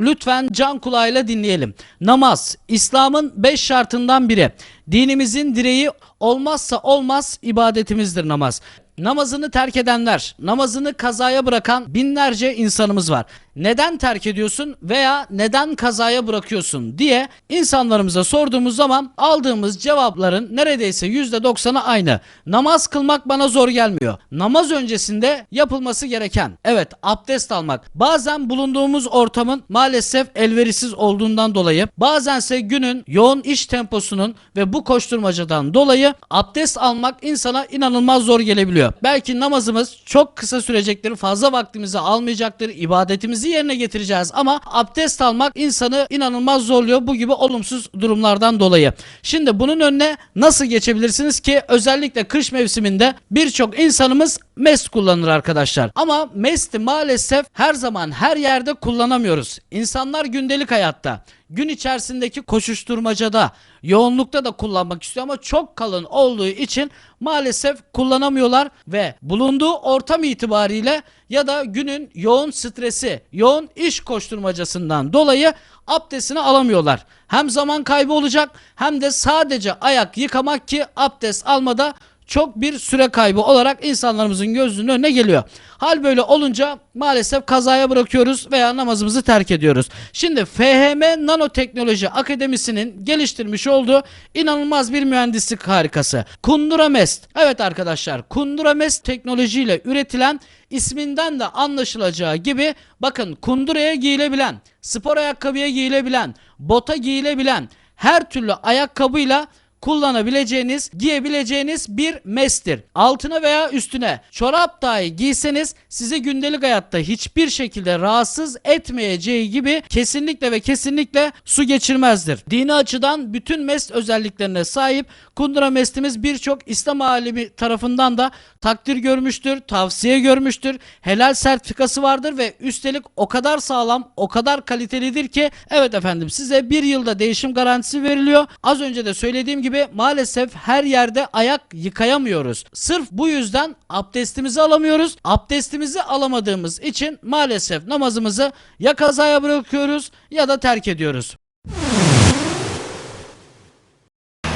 Lütfen can kulağıyla dinleyelim. Namaz, İslam'ın beş şartından biri. Dinimizin direği olmazsa olmaz ibadetimizdir namaz. Namazını terk edenler, namazını kazaya bırakan binlerce insanımız var. Neden terk ediyorsun veya neden kazaya bırakıyorsun diye insanlarımıza sorduğumuz zaman aldığımız cevapların neredeyse %90'ı aynı. Namaz kılmak bana zor gelmiyor. Namaz öncesinde yapılması gereken evet abdest almak. Bazen bulunduğumuz ortamın maalesef elverişsiz olduğundan dolayı bazense günün yoğun iş temposunun ve bu koşturmacadan dolayı abdest almak insana inanılmaz zor gelebiliyor. Belki namazımız çok kısa sürecektir, fazla vaktimizi almayacaktır, ibadetimizi yerine getireceğiz ama abdest almak insanı inanılmaz zorluyor bu gibi olumsuz durumlardan dolayı. Şimdi bunun önüne nasıl geçebilirsiniz ki özellikle kış mevsiminde birçok insanımız mest kullanır arkadaşlar. Ama mesti maalesef her zaman her yerde kullanamıyoruz. İnsanlar gündelik hayatta gün içerisindeki koşuşturmacada, yoğunlukta da kullanmak istiyor ama çok kalın olduğu için maalesef kullanamıyorlar ve bulunduğu ortam itibariyle ya da günün yoğun stresi, yoğun iş koşturmacasından dolayı abdestini alamıyorlar. Hem zaman kaybı olacak hem de sadece ayak yıkamak ki abdest almada çok bir süre kaybı olarak insanlarımızın gözünün önüne geliyor. Hal böyle olunca maalesef kazaya bırakıyoruz veya namazımızı terk ediyoruz. Şimdi FHM Nanoteknoloji Akademisi'nin geliştirmiş olduğu inanılmaz bir mühendislik harikası. Kundura Mest. Evet arkadaşlar Kundura Mest teknolojiyle üretilen isminden de anlaşılacağı gibi bakın kunduraya giyilebilen, spor ayakkabıya giyilebilen, bota giyilebilen her türlü ayakkabıyla kullanabileceğiniz, giyebileceğiniz bir mestir. Altına veya üstüne çorap dahi giyseniz sizi gündelik hayatta hiçbir şekilde rahatsız etmeyeceği gibi kesinlikle ve kesinlikle su geçirmezdir. Dini açıdan bütün mest özelliklerine sahip Kundura mestimiz birçok İslam alimi tarafından da takdir görmüştür, tavsiye görmüştür. Helal sertifikası vardır ve üstelik o kadar sağlam, o kadar kalitelidir ki evet efendim size bir yılda değişim garantisi veriliyor. Az önce de söylediğim gibi maalesef her yerde ayak yıkayamıyoruz. Sırf bu yüzden abdestimizi alamıyoruz. Abdestimizi alamadığımız için maalesef namazımızı ya kazaya bırakıyoruz ya da terk ediyoruz.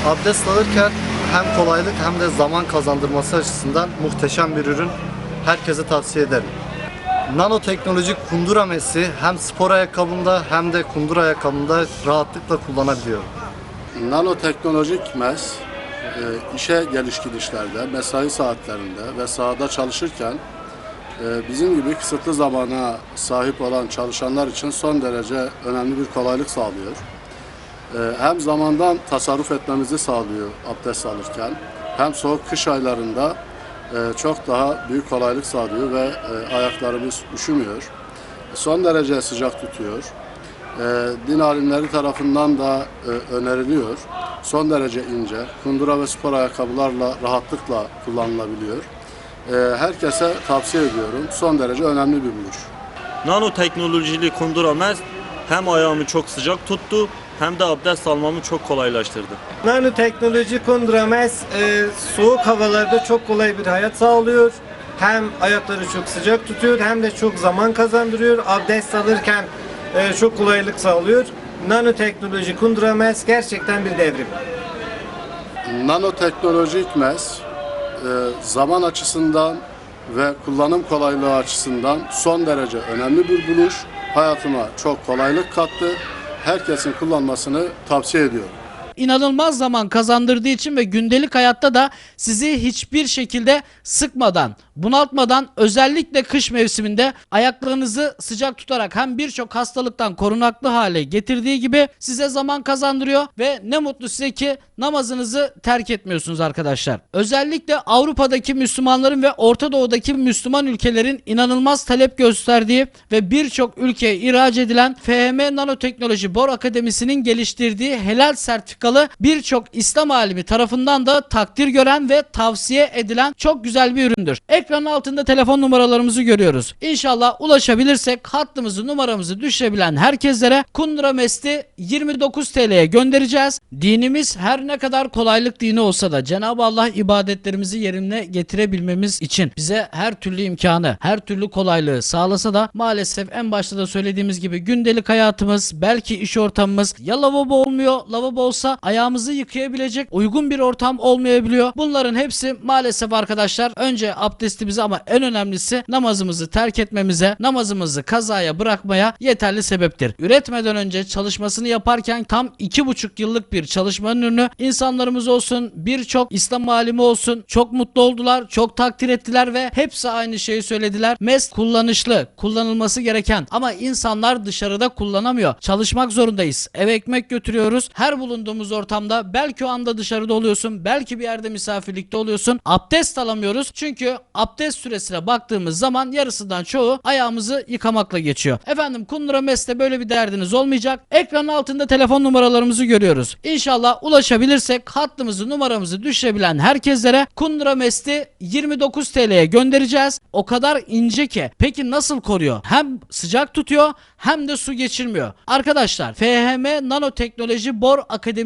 Abdest alırken hem kolaylık hem de zaman kazandırması açısından muhteşem bir ürün. Herkese tavsiye ederim. Nanoteknoloji kundura mesi hem spor ayakkabımda hem de kundura ayakkabımda rahatlıkla kullanabiliyorum. Nanoteknolojik MES e, işe geliş gidişlerde, mesai saatlerinde ve sahada çalışırken e, bizim gibi kısıtlı zamana sahip olan çalışanlar için son derece önemli bir kolaylık sağlıyor. E, Hem zamandan tasarruf etmemizi sağlıyor abdest alırken hem soğuk kış aylarında e, çok daha büyük kolaylık sağlıyor ve e, ayaklarımız üşümüyor. Son derece sıcak tutuyor. E, din alimleri tarafından da öneriliyor. Son derece ince, kundura ve spor ayakkabılarla rahatlıkla kullanılabiliyor. Herkese tavsiye ediyorum. Son derece önemli bir buluş. Nanoteknolojili kundura mez hem ayağımı çok sıcak tuttu hem de abdest almamı çok kolaylaştırdı. Nanoteknoloji Kundramez e, soğuk havalarda çok kolay bir hayat sağlıyor. Hem ayakları çok sıcak tutuyor hem de çok zaman kazandırıyor. Abdest alırken e, çok kolaylık sağlıyor. Nanoteknoloji Kundramez gerçekten bir devrim. Nanoteknolojik MES e, zaman açısından ve kullanım kolaylığı açısından son derece önemli bir buluş. Hayatıma çok kolaylık kattı. Herkesin kullanmasını tavsiye ediyorum. İnanılmaz zaman kazandırdığı için ve gündelik hayatta da sizi hiçbir şekilde sıkmadan, bunaltmadan özellikle kış mevsiminde ayaklarınızı sıcak tutarak hem birçok hastalıktan korunaklı hale getirdiği gibi size zaman kazandırıyor ve ne mutlu size ki namazınızı terk etmiyorsunuz arkadaşlar. Özellikle Avrupa'daki Müslümanların ve Orta Doğu'daki Müslüman ülkelerin inanılmaz talep gösterdiği ve birçok ülkeye ihraç edilen FHM Nanoteknoloji Bor Akademisi'nin geliştirdiği helal sertifika vesikalı birçok İslam alimi tarafından da takdir gören ve tavsiye edilen çok güzel bir üründür. Ekranın altında telefon numaralarımızı görüyoruz. İnşallah ulaşabilirsek hattımızı numaramızı düşürebilen herkeslere Kundura Mest'i 29 TL'ye göndereceğiz. Dinimiz her ne kadar kolaylık dini olsa da Cenab-ı Allah ibadetlerimizi yerine getirebilmemiz için bize her türlü imkanı, her türlü kolaylığı sağlasa da maalesef en başta da söylediğimiz gibi gündelik hayatımız, belki iş ortamımız ya lavabo olmuyor, lavabo olsa ayağımızı yıkayabilecek uygun bir ortam olmayabiliyor. Bunların hepsi maalesef arkadaşlar önce abdestimizi ama en önemlisi namazımızı terk etmemize, namazımızı kazaya bırakmaya yeterli sebeptir. Üretmeden önce çalışmasını yaparken tam iki buçuk yıllık bir çalışmanın ürünü insanlarımız olsun, birçok İslam alimi olsun çok mutlu oldular, çok takdir ettiler ve hepsi aynı şeyi söylediler. MES kullanışlı, kullanılması gereken ama insanlar dışarıda kullanamıyor. Çalışmak zorundayız. Eve ekmek götürüyoruz. Her bulunduğumuz ortamda belki o anda dışarıda oluyorsun, belki bir yerde misafirlikte oluyorsun. Abdest alamıyoruz. Çünkü abdest süresine baktığımız zaman yarısından çoğu ayağımızı yıkamakla geçiyor. Efendim Kundura MES'te böyle bir derdiniz olmayacak. Ekranın altında telefon numaralarımızı görüyoruz. İnşallah ulaşabilirsek hattımızı numaramızı düşürebilen herkeslere Kundura MES'ti 29 TL'ye göndereceğiz. O kadar ince ki. Peki nasıl koruyor? Hem sıcak tutuyor hem de su geçirmiyor. Arkadaşlar FHM Nanoteknoloji Bor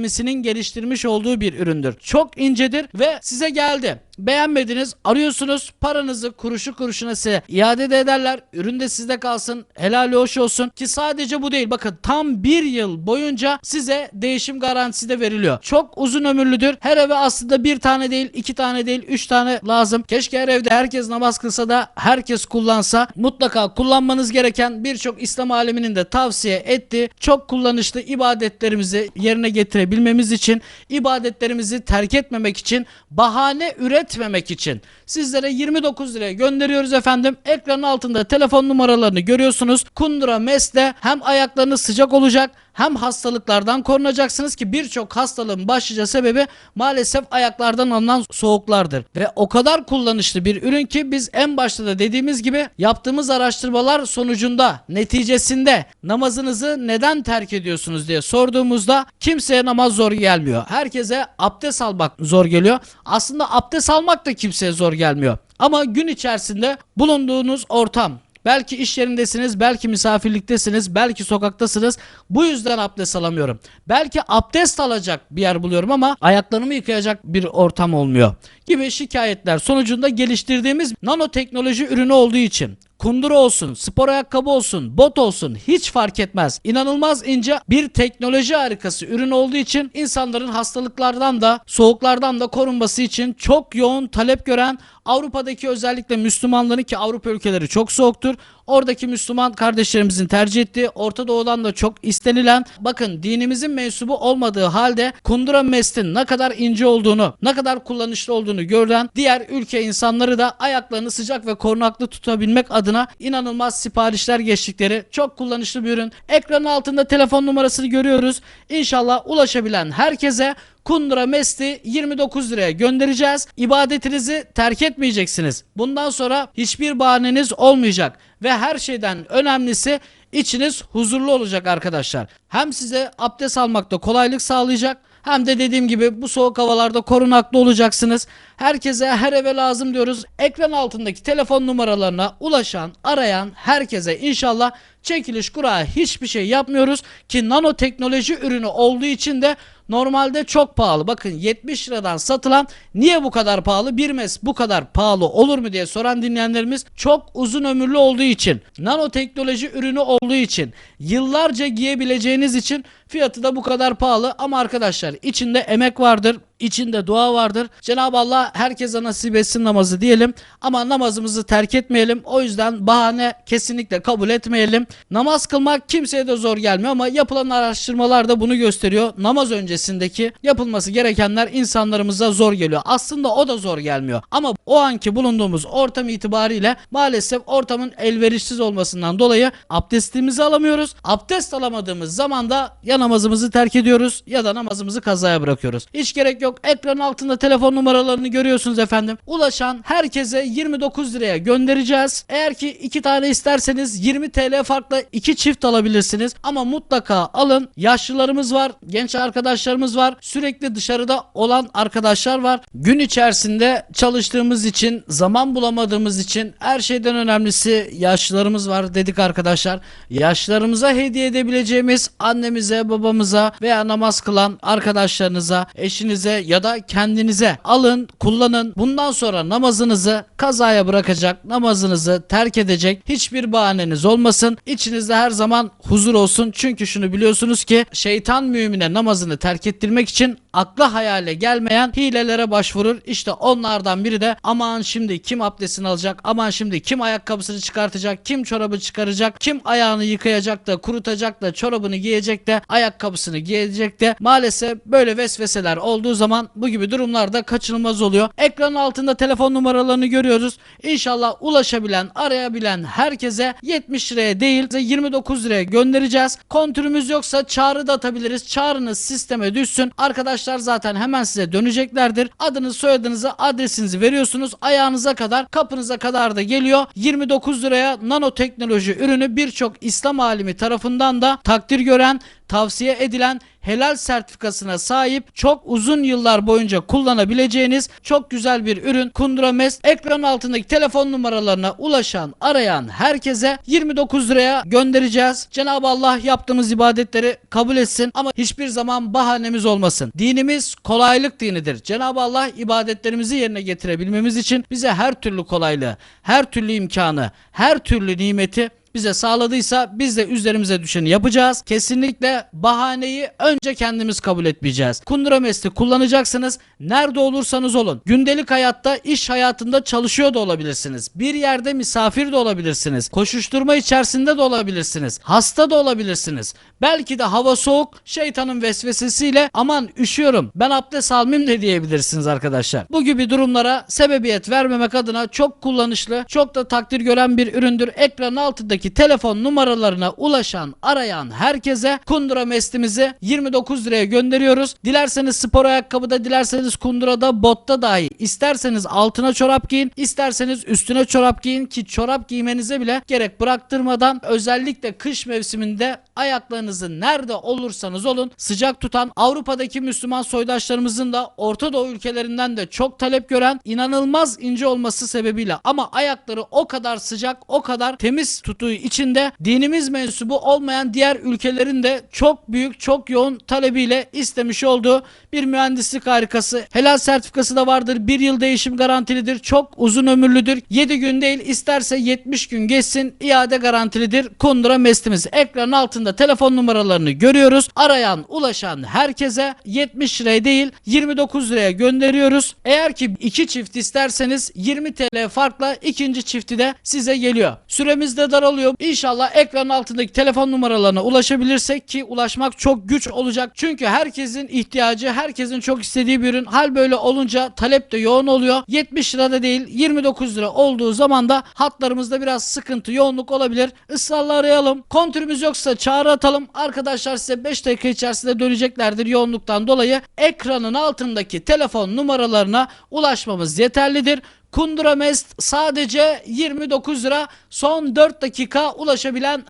Akademisi'nin geliştirmiş olduğu bir üründür. Çok incedir ve size geldi. Beğenmediniz arıyorsunuz paranızı kuruşu kuruşuna size iade de ederler. Ürün de sizde kalsın helal hoş olsun ki sadece bu değil bakın tam bir yıl boyunca size değişim garantisi de veriliyor. Çok uzun ömürlüdür. Her eve aslında bir tane değil iki tane değil üç tane lazım. Keşke her evde herkes namaz kılsa da herkes kullansa. Mutlaka kullanmanız gereken birçok İslam aleminin de tavsiye ettiği çok kullanışlı ibadetlerimizi yerine getirebilmemiz için ibadetlerimizi terk etmemek için bahane üretmemek için sizlere 29 liraya gönderiyoruz efendim. Ekranın altında telefon numaralarını görüyorsunuz. Kundura Mes'le hem ayaklarınız sıcak olacak hem hastalıklardan korunacaksınız ki birçok hastalığın başlıca sebebi maalesef ayaklardan alınan soğuklardır. Ve o kadar kullanışlı bir ürün ki biz en başta da dediğimiz gibi yaptığımız araştırmalar sonucunda neticesinde namazınızı neden terk ediyorsunuz diye sorduğumuzda kimseye namaz zor gelmiyor. Herkese abdest almak zor geliyor. Aslında abdest almak da kimseye zor gelmiyor. Ama gün içerisinde bulunduğunuz ortam Belki iş yerindesiniz, belki misafirliktesiniz, belki sokaktasınız. Bu yüzden abdest alamıyorum. Belki abdest alacak bir yer buluyorum ama ayaklarımı yıkayacak bir ortam olmuyor. Gibi şikayetler sonucunda geliştirdiğimiz nanoteknoloji ürünü olduğu için kundura olsun, spor ayakkabı olsun, bot olsun hiç fark etmez. İnanılmaz ince bir teknoloji harikası ürün olduğu için insanların hastalıklardan da soğuklardan da korunması için çok yoğun talep gören Avrupa'daki özellikle Müslümanların ki Avrupa ülkeleri çok soğuktur. Oradaki Müslüman kardeşlerimizin tercih ettiği Orta Doğu'dan da çok istenilen bakın dinimizin mensubu olmadığı halde kundura mestin ne kadar ince olduğunu ne kadar kullanışlı olduğunu gören diğer ülke insanları da ayaklarını sıcak ve korunaklı tutabilmek adına inanılmaz siparişler geçtikleri çok kullanışlı bir ürün. Ekranın altında telefon numarasını görüyoruz. İnşallah ulaşabilen herkese Kundura Mesti 29 liraya göndereceğiz. İbadetinizi terk etmeyeceksiniz. Bundan sonra hiçbir bahaneniz olmayacak. Ve her şeyden önemlisi içiniz huzurlu olacak arkadaşlar. Hem size abdest almakta kolaylık sağlayacak hem de dediğim gibi bu soğuk havalarda korunaklı olacaksınız. Herkese her eve lazım diyoruz. Ekran altındaki telefon numaralarına ulaşan, arayan herkese inşallah çekiliş kura hiçbir şey yapmıyoruz ki nanoteknoloji ürünü olduğu için de normalde çok pahalı. Bakın 70 liradan satılan niye bu kadar pahalı? Bir mes bu kadar pahalı olur mu diye soran dinleyenlerimiz çok uzun ömürlü olduğu için, nanoteknoloji ürünü olduğu için, yıllarca giyebileceğiniz için fiyatı da bu kadar pahalı ama arkadaşlar içinde emek vardır. İçinde dua vardır. Cenab-ı Allah herkese nasip etsin namazı diyelim ama namazımızı terk etmeyelim. O yüzden bahane kesinlikle kabul etmeyelim. Namaz kılmak kimseye de zor gelmiyor ama yapılan araştırmalar da bunu gösteriyor. Namaz öncesindeki yapılması gerekenler insanlarımıza zor geliyor. Aslında o da zor gelmiyor. Ama o anki bulunduğumuz ortam itibariyle maalesef ortamın elverişsiz olmasından dolayı abdestimizi alamıyoruz. Abdest alamadığımız zaman da ya namazımızı terk ediyoruz ya da namazımızı kazaya bırakıyoruz. Hiç gerek yok yok. Ekran altında telefon numaralarını görüyorsunuz efendim. Ulaşan herkese 29 liraya göndereceğiz. Eğer ki iki tane isterseniz 20 TL farkla iki çift alabilirsiniz. Ama mutlaka alın. Yaşlılarımız var, genç arkadaşlarımız var, sürekli dışarıda olan arkadaşlar var. Gün içerisinde çalıştığımız için, zaman bulamadığımız için her şeyden önemlisi yaşlılarımız var dedik arkadaşlar. Yaşlılarımıza hediye edebileceğimiz annemize, babamıza veya namaz kılan arkadaşlarınıza, eşinize ya da kendinize alın, kullanın. Bundan sonra namazınızı kazaya bırakacak, namazınızı terk edecek hiçbir bahaneniz olmasın. İçinizde her zaman huzur olsun. Çünkü şunu biliyorsunuz ki şeytan mümine namazını terk ettirmek için akla hayale gelmeyen hilelere başvurur. İşte onlardan biri de aman şimdi kim abdestini alacak, aman şimdi kim ayakkabısını çıkartacak, kim çorabı çıkaracak, kim ayağını yıkayacak da kurutacak da çorabını giyecek de ayakkabısını giyecek de maalesef böyle vesveseler olduğu zaman bu gibi durumlarda kaçınılmaz oluyor. Ekranın altında telefon numaralarını görüyoruz. İnşallah ulaşabilen, arayabilen herkese 70 liraya değil 29 liraya göndereceğiz. Kontürümüz yoksa çağrı da atabiliriz. Çağrınız sisteme düşsün. Arkadaşlar zaten hemen size döneceklerdir. Adınız, soyadınızı, adresinizi veriyorsunuz. Ayağınıza kadar, kapınıza kadar da geliyor. 29 liraya nanoteknoloji ürünü birçok İslam alimi tarafından da takdir gören, tavsiye edilen helal sertifikasına sahip çok uzun yıllar boyunca kullanabileceğiniz çok güzel bir ürün Kundura Mest. Ekran altındaki telefon numaralarına ulaşan, arayan herkese 29 liraya göndereceğiz. Cenab-ı Allah yaptığımız ibadetleri kabul etsin ama hiçbir zaman bahanemiz olmasın. Dinimiz kolaylık dinidir. Cenab-ı Allah ibadetlerimizi yerine getirebilmemiz için bize her türlü kolaylığı, her türlü imkanı, her türlü nimeti bize sağladıysa biz de üzerimize düşeni yapacağız. Kesinlikle bahaneyi önce kendimiz kabul etmeyeceğiz. Kundura Mest'i kullanacaksınız. Nerede olursanız olun. Gündelik hayatta, iş hayatında çalışıyor da olabilirsiniz. Bir yerde misafir de olabilirsiniz. Koşuşturma içerisinde de olabilirsiniz. Hasta da olabilirsiniz. Belki de hava soğuk, şeytanın vesvesesiyle aman üşüyorum ben abdest almayayım da diyebilirsiniz arkadaşlar. Bu gibi durumlara sebebiyet vermemek adına çok kullanışlı, çok da takdir gören bir üründür. Ekranın altındaki telefon numaralarına ulaşan, arayan herkese Kundura Mest'imizi 29 liraya gönderiyoruz. Dilerseniz spor ayakkabıda, dilerseniz Kundura'da, botta dahi. İsterseniz altına çorap giyin, isterseniz üstüne çorap giyin ki çorap giymenize bile gerek bıraktırmadan özellikle kış mevsiminde ayaklarınızı nerede olursanız olun sıcak tutan Avrupa'daki Müslüman soydaşlarımızın da Orta Doğu ülkelerinden de çok talep gören inanılmaz ince olması sebebiyle ama ayakları o kadar sıcak o kadar temiz tuttuğu için de dinimiz mensubu olmayan diğer ülkelerin de çok büyük çok yoğun talebiyle istemiş olduğu bir mühendislik harikası. Helal sertifikası da vardır. Bir yıl değişim garantilidir. Çok uzun ömürlüdür. 7 gün değil isterse 70 gün geçsin iade garantilidir. Kundura Mestimiz. Ekranın altında telefon numaralarını görüyoruz. Arayan, ulaşan herkese 70 liraya değil 29 liraya gönderiyoruz. Eğer ki iki çift isterseniz 20 TL farkla ikinci çifti de size geliyor. Süremiz de daralıyor. İnşallah ekranın altındaki telefon numaralarına ulaşabilirsek ki ulaşmak çok güç olacak. Çünkü herkesin ihtiyacı, herkesin çok istediği bir ürün. Hal böyle olunca talep de yoğun oluyor. 70 lirada değil 29 lira olduğu zaman da hatlarımızda biraz sıkıntı, yoğunluk olabilir. Israrla arayalım. Kontürümüz yoksa çağrı atalım. Arkadaşlar size 5 dakika içerisinde döneceklerdir yoğunluktan dolayı. Ekranın altındaki telefon numaralarına ulaşmamız yeterlidir. Kundura Mest sadece 29 lira son 4 dakika ulaşabilen